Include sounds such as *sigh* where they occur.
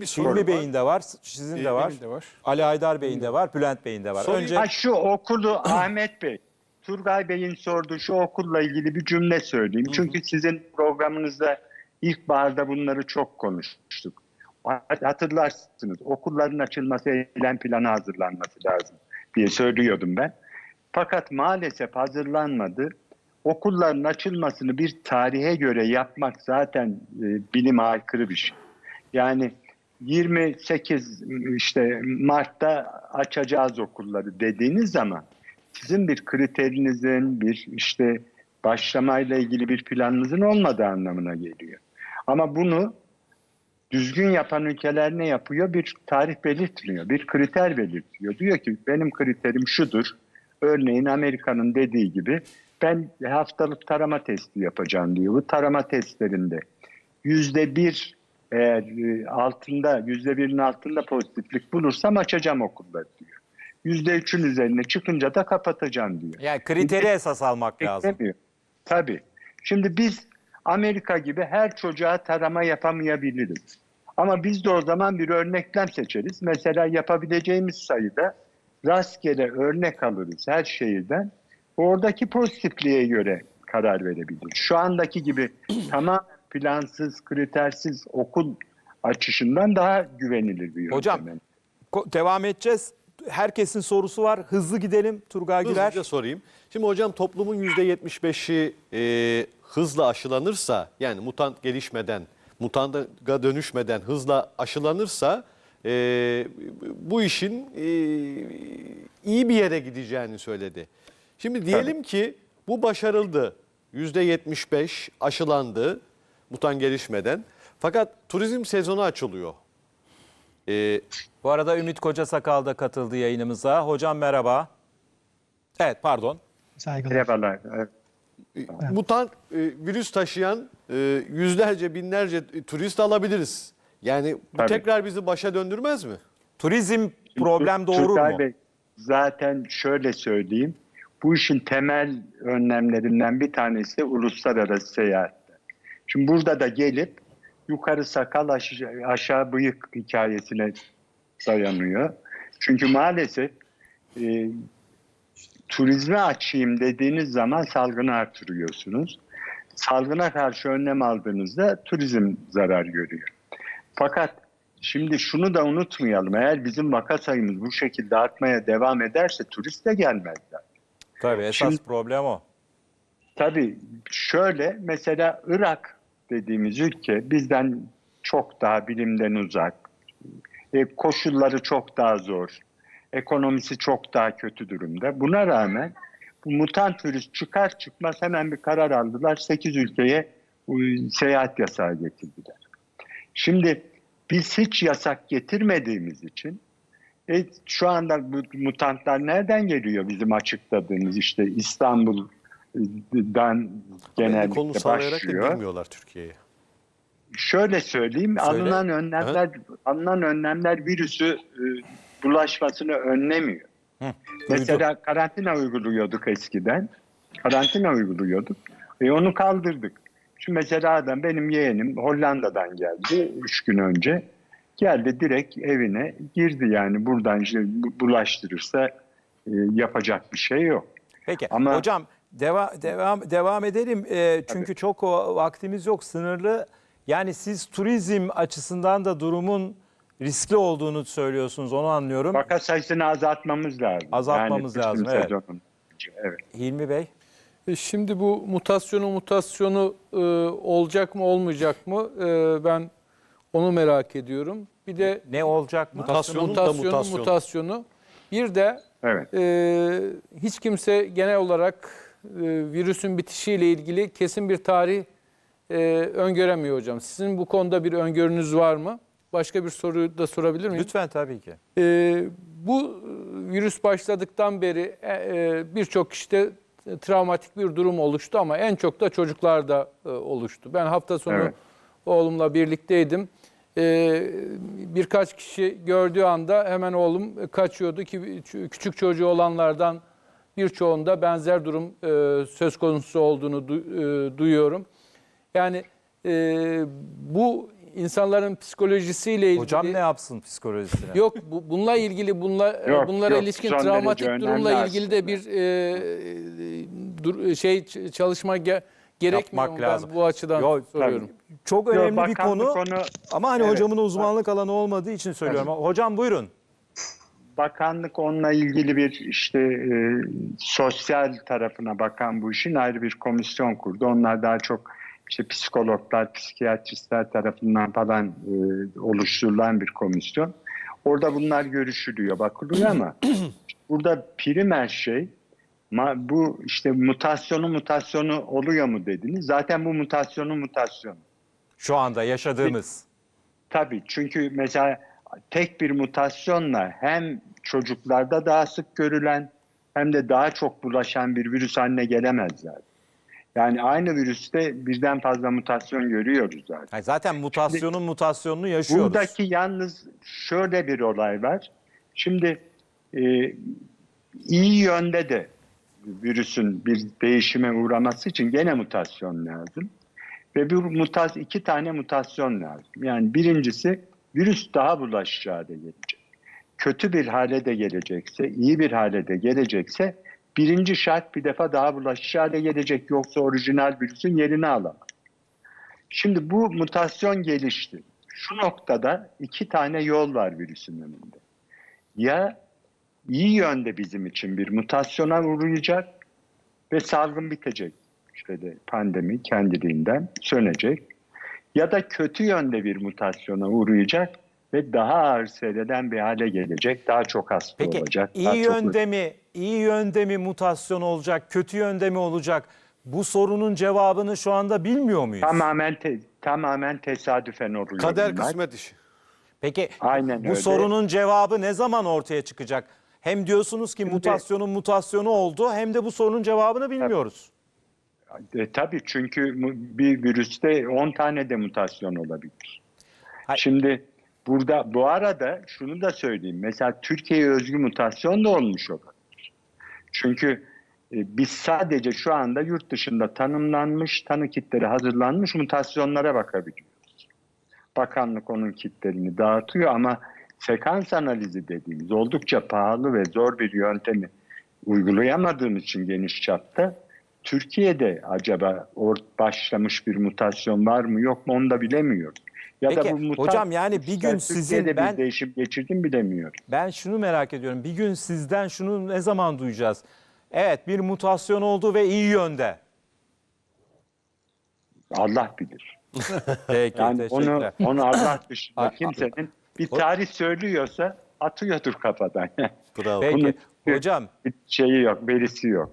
Bir soru Hilmi var. Bey'in de var, sizin de var. De var. Ali Haydar Bey'in de var, Bülent Bey'in de var. Önce Ha şu okulu Ahmet Bey, Turgay Bey'in sorduğu şu okulla ilgili bir cümle söyleyeyim. Çünkü sizin programınızda ilkbaharda bunları çok konuştuk. Hatırlarsınız okulların açılması eylem planı hazırlanması lazım diye söylüyordum ben. Fakat maalesef hazırlanmadı. Okulların açılmasını bir tarihe göre yapmak zaten e, bilime aykırı bir şey. Yani 28 işte Mart'ta açacağız okulları dediğiniz zaman sizin bir kriterinizin, bir işte başlamayla ilgili bir planınızın olmadığı anlamına geliyor. Ama bunu düzgün yapan ülkeler ne yapıyor? Bir tarih belirtmiyor, bir kriter belirtiyor. Diyor ki benim kriterim şudur. Örneğin Amerika'nın dediği gibi ben haftalık tarama testi yapacağım diyor. Bu tarama testlerinde yüzde bir eğer e, altında yüzde birin altında pozitiflik bulursam açacağım okulları diyor. Yüzde üçün üzerine çıkınca da kapatacağım diyor. yani kriteri esas almak lazım. Tabii. Şimdi biz Amerika gibi her çocuğa tarama yapamayabiliriz. Ama biz de o zaman bir örneklem seçeriz. Mesela yapabileceğimiz sayıda rastgele örnek alırız her şehirden. Oradaki pozitifliğe göre karar verebiliriz. Şu andaki gibi *clears throat* tamam plansız, kritersiz okul açışından daha güvenilir bir yöntem. Hocam, Ko- devam edeceğiz. Herkesin sorusu var. Hızlı gidelim Turgay Güler. Hızlıca sorayım. Şimdi hocam toplumun %75'i e, hızla aşılanırsa yani mutant gelişmeden, mutanta dönüşmeden hızla aşılanırsa e, bu işin e, iyi bir yere gideceğini söyledi. Şimdi diyelim ki bu başarıldı. %75 aşılandı mutant gelişmeden. Fakat turizm sezonu açılıyor. E, Bu arada Ümit Koca Sakal da katıldı yayınımıza. Hocam merhaba. Evet pardon. Saygılar. Merhabalar. Evet. mutant e, virüs taşıyan e, yüzlerce binlerce turist alabiliriz. Yani bu Tabii. tekrar bizi başa döndürmez mi? Turizm problem doğurur mu? Bey, zaten şöyle söyleyeyim. Bu işin temel önlemlerinden bir tanesi uluslararası seyahatler. Şimdi burada da gelip yukarı sakal aşağı, aşağı bıyık hikayesine dayanıyor. Çünkü maalesef e, turizme açayım dediğiniz zaman salgını artırıyorsunuz. Salgına karşı önlem aldığınızda turizm zarar görüyor. Fakat şimdi şunu da unutmayalım. Eğer bizim vaka sayımız bu şekilde artmaya devam ederse turist de gelmezler. Tabii esas Şimdi- problem o. Tabii şöyle mesela Irak dediğimiz ülke bizden çok daha bilimden uzak. E, koşulları çok daha zor. Ekonomisi çok daha kötü durumda. Buna rağmen bu mutant virüs çıkar çıkmaz hemen bir karar aldılar. 8 ülkeye e, seyahat yasağı getirdiler. Şimdi biz hiç yasak getirmediğimiz için e, şu anda bu mutantlar nereden geliyor bizim açıkladığımız işte İstanbul'dan Konu genellikle da başlıyor. girmiyorlar Türkiye'ye. Şöyle söyleyeyim, Söyle. alınan önlemler alınan önlemler virüsü e, bulaşmasını önlemiyor. Mesela karantina uyguluyorduk eskiden. Karantina uyguluyorduk. E onu kaldırdık. Şimdi mesela adam benim yeğenim Hollanda'dan geldi 3 gün önce. Geldi direkt evine girdi yani buradan işte bu- bulaştırırsa e, yapacak bir şey yok. Peki Ama- hocam deva, devam devam edelim. Ee, çünkü çok o, vaktimiz yok sınırlı. Yani siz turizm açısından da durumun riskli olduğunu söylüyorsunuz onu anlıyorum. Vaka sayısını azaltmamız lazım. Azaltmamız Yani lazım, evet. evet. Hilmi Bey. E, Şimdi bu mutasyonu mutasyonu e, olacak mı olmayacak mı e, ben onu merak ediyorum. Bir de Ne olacak mı? Mutasyonun da mutasyonu mutasyonu. mutasyonu. Bir de Evet. e, hiç kimse genel olarak e, virüsün bitişiyle ilgili kesin bir tarih e, öngöremiyor hocam. Sizin bu konuda bir öngörünüz var mı? Başka bir soruyu da sorabilir miyim? Lütfen tabii ki. Ee, bu e, virüs başladıktan beri e, e, birçok kişide travmatik bir durum oluştu ama en çok da çocuklarda e, oluştu. Ben hafta sonu Evet. oğlumla birlikteydim. Ee, birkaç kişi gördüğü anda hemen oğlum kaçıyordu ki küçük çocuğu olanlardan birçoğunda benzer durum e, söz konusu olduğunu du- e, duyuyorum. Yani e, bu insanların psikolojisiyle ilgili Hocam ne yapsın psikolojisine? Yok bu, bununla ilgili bunla, *laughs* Yok, bunlara yok. ilişkin travmatik durumla ilgili de bir e, dur, şey çalışma ge- gerekmiyor Yapmak mu? Ben lazım. bu açıdan Yok, soruyorum. Çok Yok, önemli bir bakanlık konu. onu- Ama hani Evet, hocamın uzmanlık alanı olmadığı için söylüyorum. Hocam buyurun. Bakanlık onunla ilgili bir işte e, sosyal tarafına bakan bu işin ayrı bir komisyon kurdu. Onlar daha çok işte psikologlar, psikiyatristler tarafından falan e, oluşturulan bir komisyon. Orada bunlar görüşülüyor, bakılıyor ama *clears throat* burada primer şey bu işte mutasyonu mutasyonu oluyor mu dediniz. Zaten bu mutasyonu mutasyonu. Şu anda yaşadığımız. Tabii çünkü mesela tek bir mutasyonla hem çocuklarda daha sık görülen hem de daha çok bulaşan bir virüs haline gelemezler. Yani aynı virüste birden fazla mutasyon görüyoruz zaten. Yani zaten mutasyonun mutasyonunu yaşıyoruz. Buradaki yalnız şöyle bir olay var. Şimdi e, iyi yönde de virüsün bir değişime uğraması için gene mutasyon lazım. Ve bu mutas iki tane mutasyon lazım. Yani birincisi virüs daha bulaşıcı hale gelecek. Kötü bir hale de gelecekse, iyi bir hale de gelecekse birinci şart bir defa daha bulaşıcı hale gelecek. Yoksa orijinal virüsün yerini alamaz. Şimdi bu mutasyon gelişti. Şu noktada iki tane yol var virüsün önünde. Ya iyi yönde bizim için bir mutasyona uğrayacak ve salgın bitecek. İşte de pandemi kendiliğinden sönecek. Ya da kötü yönde bir mutasyona uğrayacak ve daha ağır seyreden bir hale gelecek. Daha çok hasta Peki olacak. daha iyi çok- yönde mi, iyi yönde mi mutasyon olacak, kötü yönde mi olacak? Bu sorunun cevabını şu anda bilmiyor muyuz? Tamamen te- tamamen tesadüfen oluyor. Kader bunlar. kısmet işi. Peki Aynen bu öyle. sorunun cevabı ne zaman ortaya çıkacak? Hem diyorsunuz ki mutasyonun mutasyonu oldu hem de bu sorunun cevabını bilmiyoruz. E, tabii çünkü bir virüste 10 tane de mutasyon olabilir. Hay- Şimdi burada bu arada şunu da söyleyeyim. Mesela Türkiye'ye özgü mutasyon da olmuş olabilir. Çünkü e, biz sadece şu anda yurt dışında tanımlanmış, tanı kitleri hazırlanmış mutasyonlara bakabiliyoruz. Bakanlık onun kitlerini dağıtıyor ama sekans analizi dediğimiz oldukça pahalı ve zor bir yöntemi uygulayamadığımız için geniş çapta Türkiye'de acaba or başlamış bir mutasyon var mı yok mu onu da bilemiyoruz. Ya Peki, muta- hocam yani bir gün Türkiye'de sizin- bir ben- değişim geçirdim bilemiyorum. Ben şunu merak ediyorum. Bir gün sizden şunu ne zaman duyacağız? Evet bir mutasyon oldu ve iyi yönde. Allah bilir. *laughs* Peki Yani onu onu Allah dışında *coughs* kimsenin bir tarih söylüyorsa atıyordur kafadan. Bravo. Peki Bunun- hocam bir şeyi yok, verisi yok.